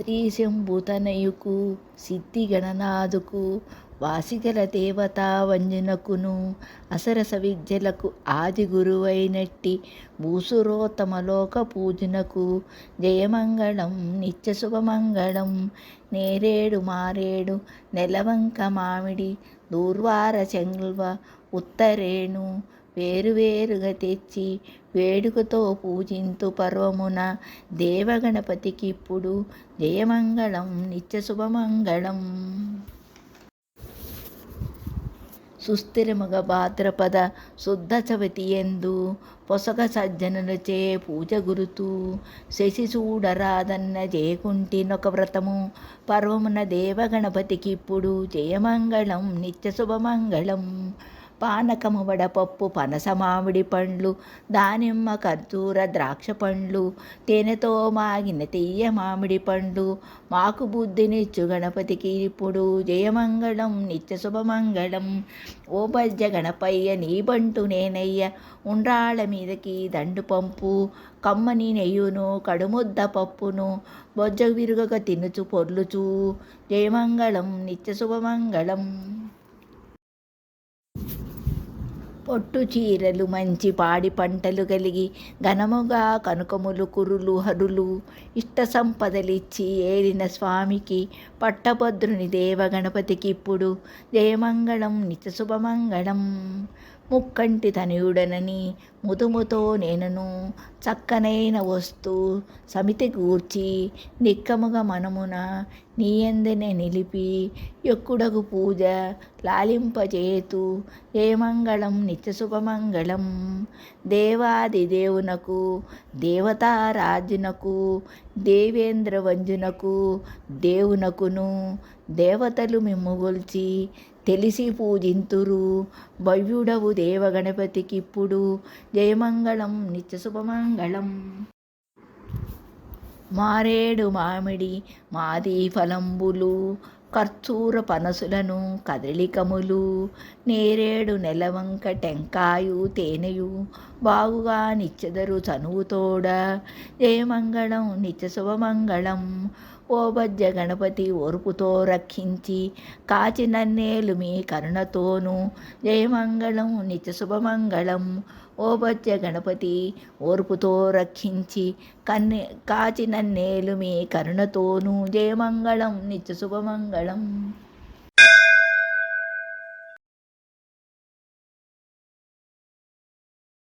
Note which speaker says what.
Speaker 1: శ్రీ శంభుతనయుకు సిద్ధి వాసిగల దేవతా వంజనకును అసరస విద్యలకు ఆది గురువైనట్టి భూసురోత్తమలోక పూజనకు జయమంగళం నిత్య శుభమంగళం నేరేడు మారేడు నెలవంక మామిడి దూర్వార చెంగుల్వ ఉత్తరేణు వేరువేరుగా తెచ్చి వేడుకతో పూజింతు పర్వమున దేవగణపతికిప్పుడు జయమంగళం నిత్య శుభమంగళం సుస్థిరముగ భాద్రపద శుద్ధ చవితి ఎందు పొసగ సజ్జనులచే పూజ గురుతు శశి చూడరాదన్న జయకుంటినొక వ్రతము పర్వమున దేవగణపతికిప్పుడు జయమంగళం నిత్య శుభమంగళం పానకము వడపప్పు పనస మామిడి పండ్లు దానిమ్మ ఖర్జూర ద్రాక్ష పండ్లు తేనెతో మాగిన తీయ మామిడి పండ్లు మాకు బుద్ధినిచ్చు గణపతికి ఇప్పుడు జయమంగళం నిత్య శుభమంగళం. ఓ బజ్జ గణపయ్య నీ బంటు నేనయ్య ఉండ్రాళ్ళ మీదకి దండు పంపు కమ్మని నెయ్యును కడుముద్ద పప్పును బొజ్జ విరుగక తినుచు పొర్లుచు. జయమంగళం నిత్య శుభమంగళం. పొట్టు చీరలు మంచి పాడి పంటలు కలిగి ఘనముగా కనుకములు కురులు హరులు ఇష్ట సంపదలిచ్చి ఏలిన స్వామికి పట్టభద్రుని దేవగణపతికి ఇప్పుడు జయమంగళం నిత్య శుభమంగళం. ముక్కంటి తనయుడనని ముదుముతో నేనను చక్కనైన వస్తు సమితి గూర్చి నిక్కముగా మనమున నీయందనే నిలిపి ఎక్కుడగు పూజ లాలింపజేతు మంగళం నిత్యశుభమంగళం దేవాది దేవునకు దేవతారాజునకు దేవేంద్ర వంజునకు దేవునకును దేవతలు మిమ్ముగొల్చి తెలిసి పూజింతురు. భవ్యుడవు దేవగణపతికిప్పుడు జయమంగళం నిత్య శుభమంగళం. మారేడు మామిడి మాది ఫలంబులు. కర్చూర పనసులను కదలికములు నేరేడు నెలవంక టెంకాయు తేనెయు బాగుగా నిచ్చెదరు చనువుతోడ జయమంగళం నిత్య శుభమంగళం ఓ బజ్జ గణపతి ఓర్పుతో రక్షించి కాచినన్నేలు మీ కరుణతోను జయమంగళం నిత్య శుభమంగళం ఓ బజ్జ గణపతి ఓర్పుతో రక్షించి కన్నె కాచి నన్నేలు మీ కరుణతోను జయమంగళం నిత్య శుభమంగళం மங்களம்